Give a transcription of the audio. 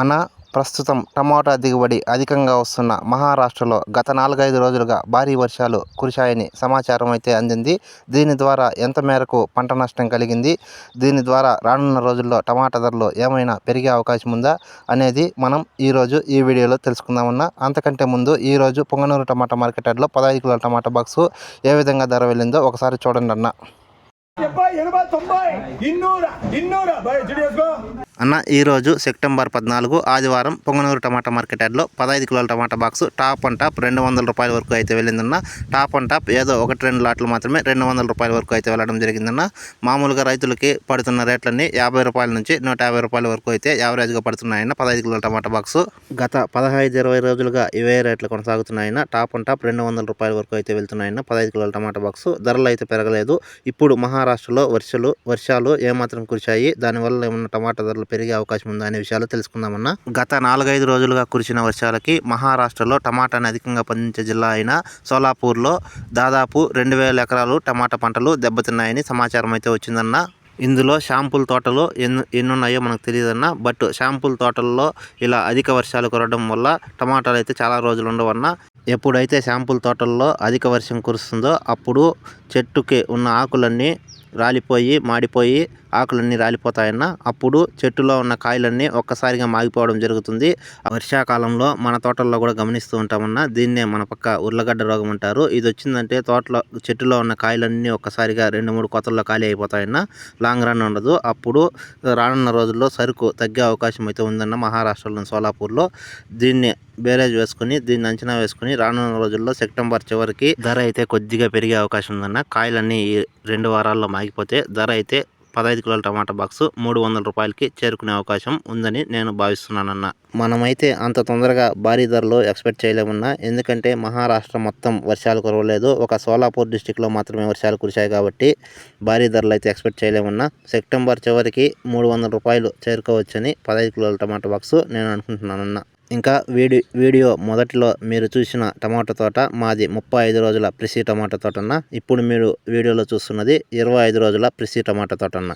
అన్న ప్రస్తుతం టమోటా దిగుబడి అధికంగా వస్తున్న మహారాష్ట్రలో గత నాలుగైదు రోజులుగా భారీ వర్షాలు కురిశాయని సమాచారం అయితే అందింది. దీని ద్వారా ఎంత మేరకు పంట నష్టం కలిగింది? దీని ద్వారా రానున్న రోజుల్లో టమాటా ధరలు ఏమైనా పెరిగే అవకాశం ఉందా? అనేది మనం ఈరోజు ఈ వీడియోలో తెలుసుకుందామన్నా. అంతకంటే ముందు ఈరోజు పొంగనూరు టమాటా మార్కెట్ యార్డ్లో పదహైదు కిలోల టమాటా బాక్సు ఏ విధంగా ధర వెళ్ళిందో ఒకసారి చూడండి అన్న. అన్న ఈరోజు సెప్టెంబర్ పద్నాలుగు ఆదివారం పొంగనూరు టమాటా మార్కెట్ యార్డ్లో పదహైదు కిలోల టమాటా బాక్స్ టాప్ అండ్ టాప్ రెండు వందల రూపాయల వరకు అయితే వెళ్ళిందన్న. టాప్ అండ్ టాప్ ఏదో ఒకటి రెండు లాట్లు మాత్రమే రెండు వందల రూపాయల వరకు అయితే వెళ్ళడం జరిగిందన్న. మామూలుగా రైతులకి పడుతున్న రేట్లన్నీ యాభై రూపాయల నుంచి నూట యాభై రూపాయల వరకు అయితే యావరేజ్గా పడుతున్నాయన్న పదహైదు కిలోల టమాటా బాక్స్. గత పదహైదు ఇరవై రోజులుగా ఇవే రేట్లు కొనసాగుతున్నాయన్న టాప్ అండ్ టాప్ రెండు వందల రూపాయల వరకు అయితే వెళ్తున్నాయన్న పదహైదు కిలోల టమాటా బాక్స్. ధరలు అయితే పెరగలేదు. ఇప్పుడు మహారాష్ట్రలో వర్షాలు వర్షాలు ఏమాత్రం కురిశాయి. దానివల్ల ఏమన్నా టమాటా ధరలు పెరిగే అవకాశం ఉందా అనే విషయాలు తెలుసుకుందామన్నా. గత నాలుగైదు రోజులుగా కురిసిన వర్షాలకి మహారాష్ట్రలో టమాటాని అధికంగా పండించే జిల్లా అయిన సోలాపూర్లో దాదాపు రెండు వేల ఎకరాలు టమాటా పంటలు దెబ్బతిన్నాయని సమాచారం అయితే వచ్చిందన్న. ఇందులో షాంపుల్ తోటలు ఎన్ని ఎన్నున్నాయో మనకు తెలియదన్న. బట్ షాంపుల్ తోటల్లో ఇలా అధిక వర్షాలు కురవడం వల్ల టమాటాలు అయితే చాలా రోజులు ఉండవన్న. ఎప్పుడైతే షాంపుల్ తోటల్లో అధిక వర్షం కురుస్తుందో అప్పుడు చెట్టుకి ఉన్న ఆకులన్నీ రాలిపోయి మాడిపోయి ఆకులన్నీ రాలిపోతాయన్న అప్పుడు చెట్టులో ఉన్న కాయలన్నీ ఒక్కసారిగా మాగిపోవడం జరుగుతుంది. వర్షాకాలంలో మన తోటల్లో కూడా గమనిస్తూ ఉంటామన్న దీన్నే మన పక్క ఉర్లగడ్డ రోగం అంటారు. ఇది వచ్చిందంటే తోటలో చెట్టులో ఉన్న కాయలన్నీ ఒక్కసారిగా రెండు మూడు కొత్తల్లో ఖాళీ అయిపోతాయన్న లాంగ్ రన్ ఉండదు. అప్పుడు రానున్న రోజుల్లో సరుకు తగ్గే అవకాశం అయితే ఉందన్న మహారాష్ట్రలోని సోలాపూర్లో. దీన్ని బేరేజ్ వేసుకుని దీన్ని అంచనా వేసుకుని రానున్న రోజుల్లో సెప్టెంబర్ చివరికి ధర అయితే కొద్దిగా పెరిగే అవకాశం ఉందన్న కాయలన్నీ ఈ రెండు వారాల్లో ఆగిపోతే ధర అయితే పదహైదు కిలోల టమాటా బాక్స్ మూడు వందల రూపాయలకి చేరుకునే అవకాశం ఉందని నేను భావిస్తున్నానన్న. మనమైతే అంత తొందరగా భారీ ధరలు ఎక్స్పెక్ట్ చేయలేమన్నా ఎందుకంటే మహారాష్ట్ర మొత్తం వర్షాలు కురవలేదు. ఒక సోలాపూర్ డిస్టిక్లో మాత్రమే వర్షాలు కురిశాయి కాబట్టి భారీ ధరలు అయితే ఎక్స్పెక్ట్ చేయలేమన్నా సెప్టెంబర్ చివరికి మూడు వందల రూపాయలు చేరుకోవచ్చని పదహైదు కిలోల టమాటా బాక్స్ నేను అనుకుంటున్నానన్నా. ఇంకా వీడియో వీడియో మొదట్లో మీరు చూసిన టమాటా తోట మాది ముప్పై ఐదు రోజుల ప్రిసి టమాటా తోటన్న. ఇప్పుడు మీరు వీడియోలో చూస్తున్నది ఇరవై ఐదు రోజుల ప్రిసి టమాటా తోటన్న.